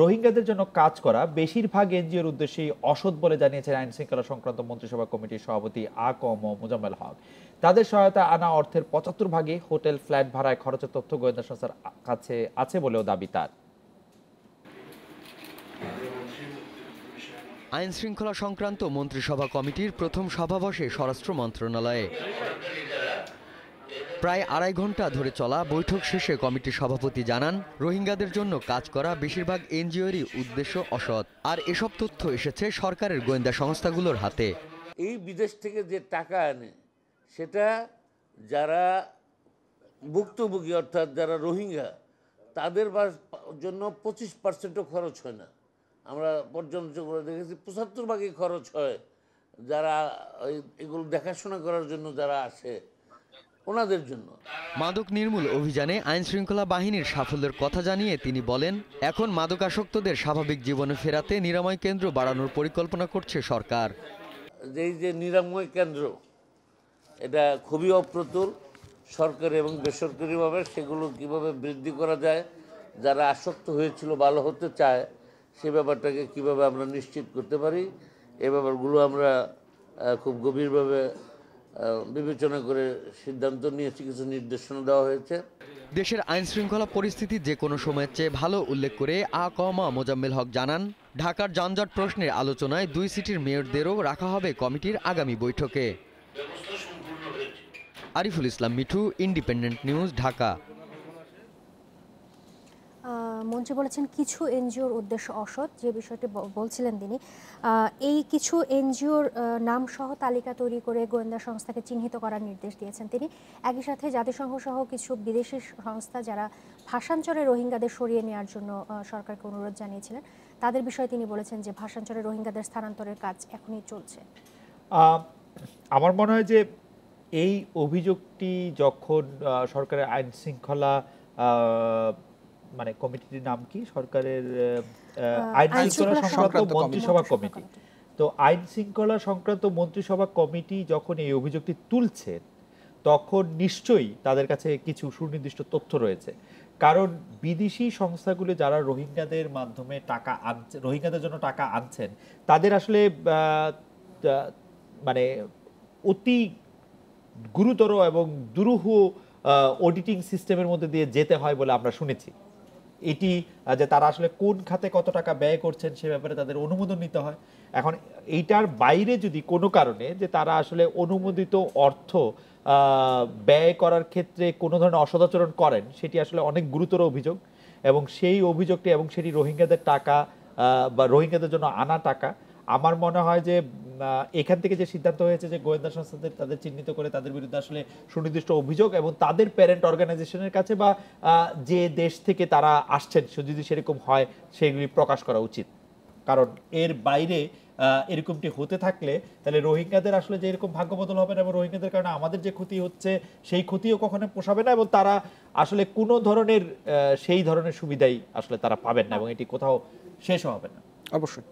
রোহিঙ্গাদের জন্য কাজ করা বেশিরভাগ এনজিওর উদ্দেশ্যেই অসৎ বলে জানিয়েছেন আইন শৃঙ্খলা সংক্রান্ত মন্ত্রিসভা কমিটির সভাপতি আ ক ম মোজাম্মেল হক। তাদের সহায়তা আনা অর্থের পঁচাত্তর ভাগে হোটেল, ফ্ল্যাট ভাড়ায় খরচের তথ্য গোয়েন্দা সংস্থার কাছে আছে বলেও দাবি তার। আইন শৃঙ্খলা সংক্রান্ত মন্ত্রিসভা কমিটির প্রথম সভা বসে স্বরাষ্ট্র মন্ত্রণালয়ে। প্রায় আড়াই ঘণ্টা ধরে চলা বৈঠক শেষে কমিটির সভাপতি জানান, রোহিঙ্গাদের জন্য কাজ করা বেশিরভাগ এনজিওরই উদ্দেশ্য অসৎ। আর এসব তথ্য এসেছে সরকারের গোয়েন্দা সংস্থাগুলোর হাতে। এই বিদেশ থেকে যে টাকা আনে, সেটা যারা ভুক্তভোগী, অর্থাৎ যারা রোহিঙ্গা, তাদের জন্য পঁচিশ পার্সেন্টও খরচ হয় না। আমরা পর্যালোচনা করে দেখেছি, পঁচাত্তর ভাগই খরচ হয় যারা এগুলো দেখাশোনা করার জন্য যারা আসে। ওনাদের জন্য। মাদক নির্মূল অভিযানে আইন শৃঙ্খলা বাহিনীর সাফল্যের কথা জানিয়ে তিনি বলেন এখন মাদকাসক্তদের স্বাভাবিক জীবনে ফেরাতে নিরাময় কেন্দ্র বাড়ানোর পরিকল্পনা করছে সরকার। যেই যে নিরাময় কেন্দ্র এটা খুবই অপ্রতুল। সরকারি এবং বেসরকারিভাবে সেগুলো কীভাবে বৃদ্ধি করা যায় যারা আসক্ত হয়েছিল ভালো হতে চায় সে ব্যাপারটাকে কীভাবে আমরা নিশ্চিত করতে পারি এ ব্যাপারগুলো আমরা খুব গভীরভাবে বিবেচনা করে সিদ্ধান্ত নিয়েছি কিছু নির্দেশনা দেওয়া হয়েছে। দেশের আইন শৃঙ্খলা পরিস্থিতি যে কোনো সময়ের চেয়ে ভালো উল্লেখ করে আ কমা মোজাম্মেল হক জানান, ঢাকার যানজট প্রশ্নের আলোচনায় দুই সিটির মেয়রদেরও রাখা হবে কমিটির আগামী বৈঠকে। Ariful Islam Mithu, Independent News, Dhaka. মন্ত্রী বলেছেন, কিছু এনজিওর উদ্দেশ্য অসৎ, যে বিষয়টি বলছিলেন তিনি। এই কিছু এনজিওর নাম সহ তালিকা তৈরি করে গোয়েন্দা সংস্থাকে চিহ্নিত করার নির্দেশ দিয়েছেন তিনি। একই সাথে জাতিসংঘ সহ কিছু বিদেশি সংস্থা যারা ভাষাঞ্চলে রোহিঙ্গাদের সরিয়ে নেওয়ার জন্য সরকারকে অনুরোধ জানিয়েছিলেন, তাদের বিষয়ে তিনি বলেছেন যে ভাষাঞ্চলে রোহিঙ্গাদের স্থানান্তরের কাজ এখনই চলছে। আমার মনে হয় যে এই অভিযোগটি যখন সরকারের আইন শৃঙ্খলা মানে কমিটির নাম কি? সরকারের আইন শৃঙ্খলা সংক্রান্ত মন্ত্রিসভা কমিটি। তো আইন শৃঙ্খলা সংক্রান্ত মন্ত্রিসভা কমিটি যখন এই অভিযোগটি তুলছে তখন নিশ্চয়ই তাদের কাছে কিছু সুনির্দিষ্ট তথ্য রয়েছে। কারণ বিদেশি সংস্থাগুলো যারা রোহিঙ্গাদের মাধ্যমে টাকা আনছে রোহিঙ্গাদের জন্য টাকা আনছেন তাদের আসলে আহ, মানে অতি গুরুতর এবং দুরূহ অডিটিং সিস্টেমের মধ্যে দিয়ে যেতে হয় বলে আমরা শুনেছি। এটি যে তারা আসলে কোন খাতে কত টাকা ব্যয় করছেন সে ব্যাপারে তাদের অনুমোদন নিতে হয়। এখন এইটার বাইরে যদি কোনো কারণে যে তারা আসলে অনুমোদিত অর্থ ব্যয় করার ক্ষেত্রে কোনো ধরনের অসদাচরণ করেন, সেটি আসলে অনেক গুরুতর অভিযোগ এবং সেই অভিযোগটি এবং সেটি রোহিঙ্গাদের টাকা বা রোহিঙ্গাদের জন্য আনা টাকা, আমার মনে হয় যে এখান থেকে যে সিদ্ধান্ত হয়েছে যে গোয়েন্দা সংস্থাদের তাদের চিহ্নিত করে তাদের বিরুদ্ধে আসলে সুনির্দিষ্ট অভিযোগ এবং তাদের প্যারেন্ট অর্গানাইজেশনের কাছে বা যে দেশ থেকে তারা আসছেন যদি সেরকম হয়, সেগুলি প্রকাশ করা উচিত। কারণ এর বাইরে এরকমটি হতে থাকলে তাহলে রোহিঙ্গাদের আসলে যে এরকম ভাগ্য বদল হবে না এবং রোহিঙ্গাদের কারণে আমাদের যে ক্ষতি হচ্ছে, সেই ক্ষতিও কখনো পোষাবে না এবং তারা আসলে কোনো ধরনের সেই ধরনের সুবিধাই আসলে তারা পাবেন না এবং এটি কোথাও শেষও হবে না। অবশ্যই।